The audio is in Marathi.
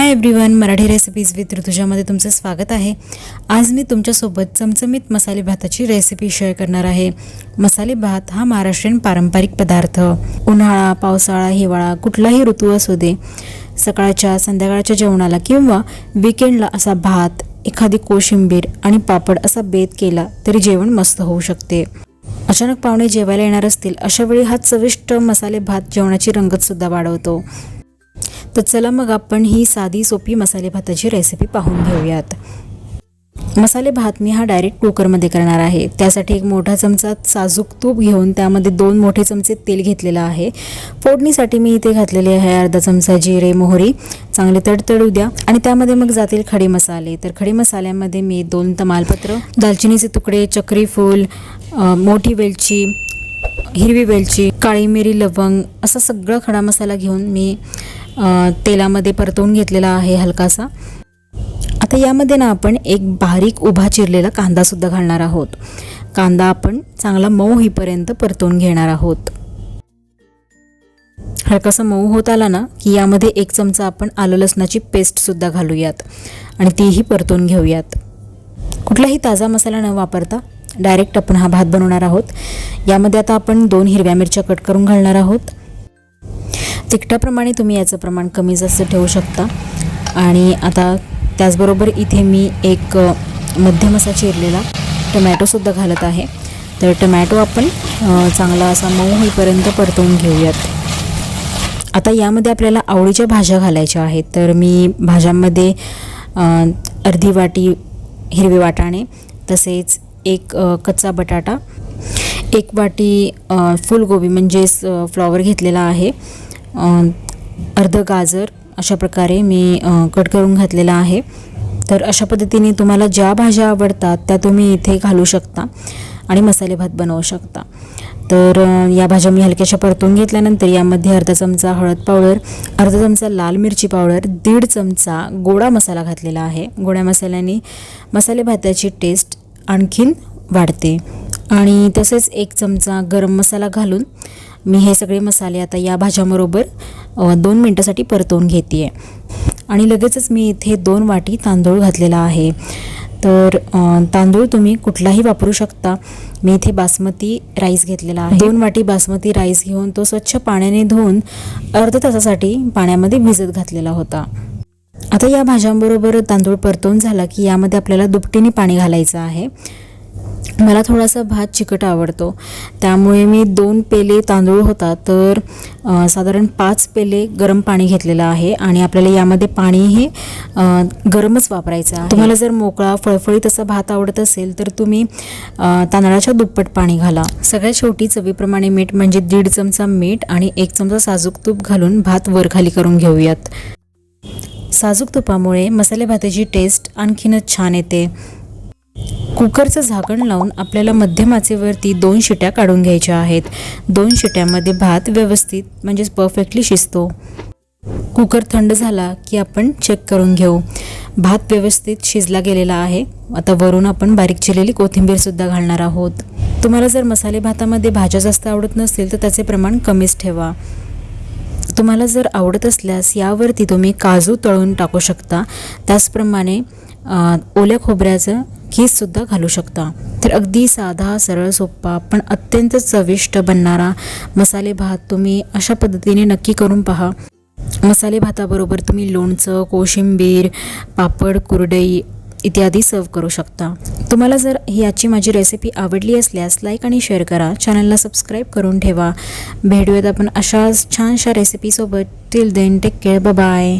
Hi everyone Marathi recipes with ऋतुजामध्ये तुमचं स्वागत आहे. आज मी तुमच्यासोबत चमचमीत मसाले भाताची रेसिपी शेअर करणार आहे. मसाले भात हा महाराष्ट्रीयन पारंपरिक पदार्थ. उन्हाळा पावसाळा हिवाळा कुठलाही ऋतू असू दे. सकाळच्या संध्याकाळच्या जेवणाला किंवा विकेंडला असा भात एखादी कोशिंबीर आणि पापड असा बेत केला तरी जेवण मस्त होऊ शकते. अचानक पाहुणे जेवायला येणार असतील अशा वेळी हा चविष्ट मसाले भात जेवणाची रंगतसुद्धा वाढवतो. तर चला मग आपण ही साधी सोपी मसाले भाताची रेसिपी पाहून घेऊयात. मसाले भात मी हा डायरेक्ट कुकरमध्ये करणार आहे. त्यासाठी एक मोठा चमचा साजूक तूप घेऊन त्यामध्ये दोन मोठे चमचे तेल घेतलेलं आहे. फोडणीसाठी मी इथे घातलेले आहे अर्धा चमचा जिरे मोहरी. चांगले तडतडू द्या. आणि त्यामध्ये मग जातील खडे मसाले. तर खडे मसाल्यामध्ये मी दोन तमालपत्र दालचिनीचे तुकडे चक्री फूल मोठी वेलची हिरवी वेलची काळी मिरी लवंग असा सगळा खडा मसाला घेऊन मी तेलामध्ये परतवून घेतलेला आहे हलकासा. आता यामध्ये ना आपण एक बारीक उभा चिरलेला कांदासुद्धा घालणार आहोत. कांदा आपण चांगला मऊ होईपर्यंत परतवून घेणार आहोत. हलकासा मऊ होत आला ना की यामध्ये एक चमचा आपण आलं लसणाची पेस्टसुद्धा घालूयात आणि तीही परतून घेऊयात. कुठलाही ताजा मसाला न वापरता डायरेक्ट आपण हा भात बनवणार आहोत. यामध्ये आता आपण दोन हिरव्या मिरच्या कट करून घालणार आहोत. तिखटाप्रमाणे तुम्ही याचं प्रमाण कमी जास्त ठेवू शकता. आणि आता त्याचबरोबर इथे मी एक मध्यम असा चिरलेला टोमॅटोसुद्धा घालत आहे. तर टोमॅटो आपण चांगला असा मऊ होईपर्यंत परतवून घेऊयात. आता यामध्ये आपल्याला आवडीच्या भाज्या घालायच्या आहेत. तर मी भाज्यांमध्ये अर्धी वाटी हिरवे वाटाणे तसेच एक कच्चा बटाटा एक वाटी फुलगोबी म्हणजेच फ्लॉवर घेतलेला आहे. अर्ध गाजर अशा प्रकारे मी कट करून घातलेला आहे. तर अशा पद्धतीने तुम्हाला ज्या भाज्या आवडतात त्या तुम्ही इथे घालू शकता आणि मसाले भात बनवू शकता. तर या भाज्या मी हलक्याशा परतून घेतल्यानंतर यामध्ये अर्धा चमचा हळद पावडर अर्धा चमचा लाल मिरची पावडर दीड चमचा गोडा मसाला घातलेला आहे. गोड्या मसाल्याने मसाले भाताची टेस्ट आणखीन वाढते. आणि तसेच एक चमचा गरम मसाला घालून मी हे सगळे मसाले आता या भाज्याबरोबर दोन मिनटासाठी परतवून घेते आहे आणि लगेचच मी इथे दोन वाटी तांदूळ घातलेला आहे. तर तांदूळ तुम्ही कुठलाही वापरू शकता. मी इथे बासमती राईस घेतलेला आहे. दोन वाटी बासमती राईस घेऊन तो स्वच्छ पाण्याने धुवून अर्ध तासासाठी पाण्यामध्ये भिजत घातलेला होता. आता या भाज्यांबरोबर तांदूळ परतवून झाला की यामध्ये आपल्याला दुपटीने पाणी घालायचं आहे. मला थोडासा भात चिकट आवडतो. त्यामुळे मी दोन पेले तांदूळ होता तर साधारण पाच पेले गरम पाणी घेतलेलं आहे आणि आपल्याला यामध्ये पाणी हे गरमच वापरायचं आहे. तुम्हाला जर मोकळा फळफळीत असा भात आवडत असेल तर तुम्ही तांदळाच्या दुप्पट पाणी घाला. सगळ्यात शेवटी चवीप्रमाणे मीठ म्हणजे दीड चमचा मीठ आणि एक चमचा साजूक तूप घालून भात वरखाली करून घेऊयात. साजूक तुपामुळे मसाले भाताची टेस्ट आणखीनच छान येते. कुकरचं झाकण लावून आपल्याला मध्यम आचेवरती दोन शिट्या काढून घ्यायच्या आहेत. दोन शिट्यामध्ये भात व्यवस्थित म्हणजेच परफेक्टली शिजतो. कुकर थंड झाला की आपण चेक करून घेऊ. भात व्यवस्थित शिजला गेलेला आहे. आता वरून आपण बारीक चिरलेली कोथिंबीरसुद्धा घालणार आहोत. तुम्हाला जर मसाले भातामध्ये भाज्या जास्त आवडत नसतील तर त्याचे प्रमाण कमीच ठेवा. तुम्हाला जर आवडत असल्यास यावरती तुम्ही काजू तळून टाकू शकता. त्याचप्रमाणे ओल्या खोबऱ्याचं कीससुद्धा घालू शकता. तर अगदी साधा सरळ सोपा पण अत्यंत चविष्ट बनणारा मसाले भात तुम्ही अशा पद्धतीने नक्की करून पहा. मसाले भाताबरोबर तुम्ही लोणचं कोशिंबीर पापड कुरडई इत्यादी सर्व करू शकता. तुम्हाला जर याची माझी रेसिपी आवडली असल्यास लाईक आणि शेअर करा. चॅनलला सबस्क्राईब करून ठेवा. भेटूयात आपण अशाच छानशा रेसिपीसोबत till then take care bye